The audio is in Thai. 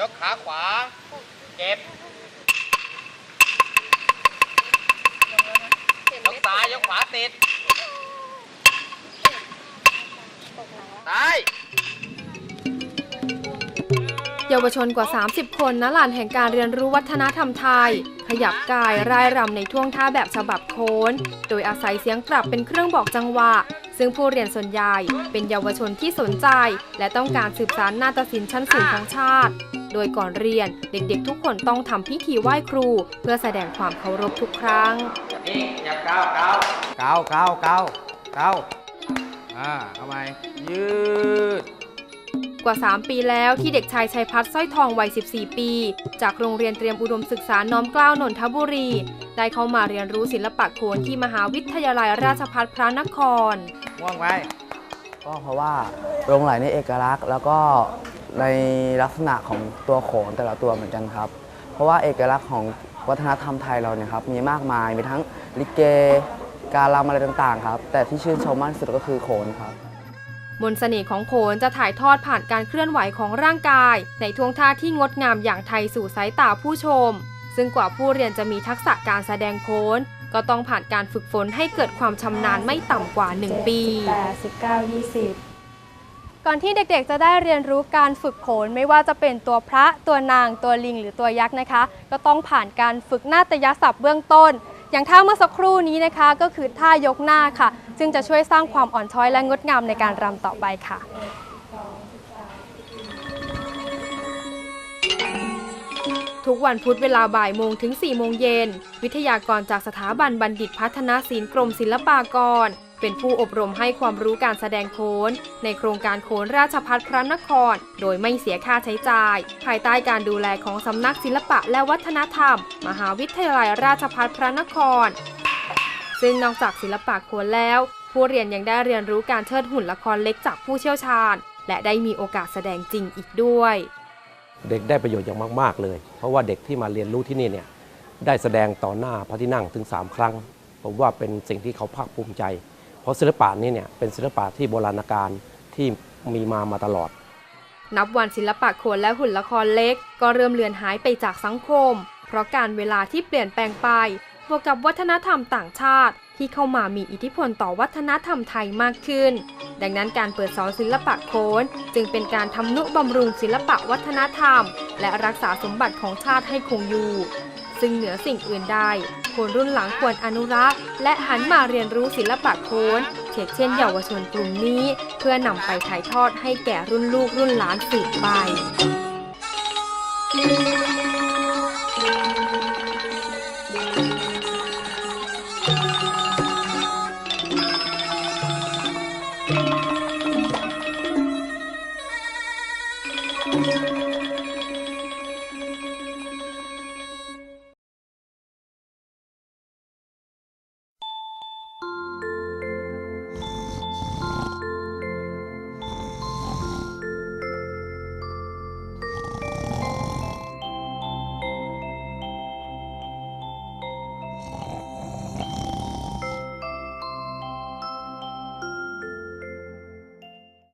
ยกขาขวา เก็บ ยกซ้าย ยกขวาติดซ้าย เยาวชนกว่า 30 คนณลานแห่งการเรียนรู้วัฒนธรรมไทย ขยับกายร่ายรำในท่วงท่าแบบฉบับโค้น โดยอาศัยเสียงปรับเป็นเครื่องบอกจังหวะ ซึ่งผู้เรียนส่วนใหญ่เป็นเยาวชนที่สนใจ และต้องการสืบสานนาฏศิลป์ชั้นสูงของชาติ โดยก่อนเรียนเด็กๆ ทุกคนต้องทำพิธีไหว้ครู เพื่อแสดงความเคารพทุกครั้งนี่ยับก้าวก้าวเก้าเก้าเก้าเก้าอ่าเอาไหมยืดกว่า 3 ปีแล้วที่เด็กชายชัยพัฒน์สร้อยทองวัย 14 ปี จากโรงเรียนเตรียมอุดมศึกษาน้อมเกล้าวนนทบุรี ได้เข้ามาเรียนรู้ศิลปะโขนที่มหาวิทยาลัยราชภัฏพระนคร ง่วงไปก็เพราะว่าโรงไหลในเอกลักษณ์ แล้วก็ในลักษณะของตัวโขนแต่ละตัวเหมือนกันครับ เพราะว่าเอกลักษณ์ของวัฒนธรรมไทยเราเนี่ยครับมีมากมายมีทั้งลิเก การรำอะไรต่างๆครับ แต่ที่ชื่นชมมากที่สุดก็คือโขนครับมนต์เสน่ห์ของโขนจะถ่ายทอดผ่านการเคลื่อนไหวของร่างกาย ในท่วงท่าที่งดงามอย่างไทยสู่สายตาผู้ชม ซึ่งกว่าผู้เรียนจะมีทักษะการแสดงโขน ก็ต้องผ่านการฝึกฝนให้เกิดความชำนาญไม่ต่ำกว่า 1 ปี 8 19 20ก่อนที่เด็กๆ จะได้เรียนรู้การฝึกโขนไม่ว่าจะเป็นตัวพระตัวนางตัวลิงหรือตัวยักษ์นะคะ ก็ต้องผ่านการฝึกนาฏยศัพท์เบื้องต้น อย่างท่าเมื่อสักครู่นี้นะคะ ก็คือท่ายกหน้าค่ะ ซึ่งจะช่วยสร้างความอ่อนช้อยและงดงามในการรำต่อไปค่ะ ทุกวันพุธเวลาบ่ายโมงถึง 4 โมงเย็น วิทยากรจากสถาบันบัณฑิตพัฒนาศิลป์กรมศิลปากร เป็นผู้อบรมให้ความรู้การแสดงโขน ในโครงการโขนราชพัฒพระนคร โดยไม่เสียค่าใช้จ่าย ภายใต้การดูแลของสำนักศิลปะและวัฒนธรรม มหาวิทยาลัยราชพัฒพระนคร ซึ่งนอกจากศิลปะโขนแล้ว ผู้เรียนยังได้เรียนรู้การเชิดหุ่นละครเล็กจากผู้เชี่ยวชาญ และได้มีโอกาสแสดงจริงอีกด้วย เด็กได้ประโยชน์อย่างมาก ๆ เลย เพราะว่าเด็กที่มาเรียนรู้ที่นี่เนี่ยได้แสดงต่อหน้าพระที่นั่งถึง 3 ครั้ง ผมว่าเป็นสิ่งที่เขาภาคภูมิใจ เพราะศิลปะนี้เนี่ยเป็นศิลปะที่โบราณการที่มีมามาตลอด นับวันศิลปะโขนและหุ่นละครเล็ก ก็เริ่มเลือนหายไปจากสังคม เพราะการเวลาที่เปลี่ยนแปลงไปบวกกับวัฒนธรรมต่างชาติ ที่เข้ามามีอิทธิพลต่อวัฒนธรรมไทยมากขึ้น ดังนั้นการเปิดสอนศิลปะโขนจึงเป็นการทำนุบำรุงศิลปะวัฒนธรรม และรักษาสมบัติของชาติให้คงอยู่ ซึ่งเหนือสิ่งอื่นใดคนรุ่นหลังควรอนุรักษ์ และหันมาเรียนรู้ศิลปะโขนเช่นเช่นเยาวชนกลุ่มนี้ เพื่อนำไปถ่ายทอดให้แก่รุ่นลูกรุ่นหลานสืบไป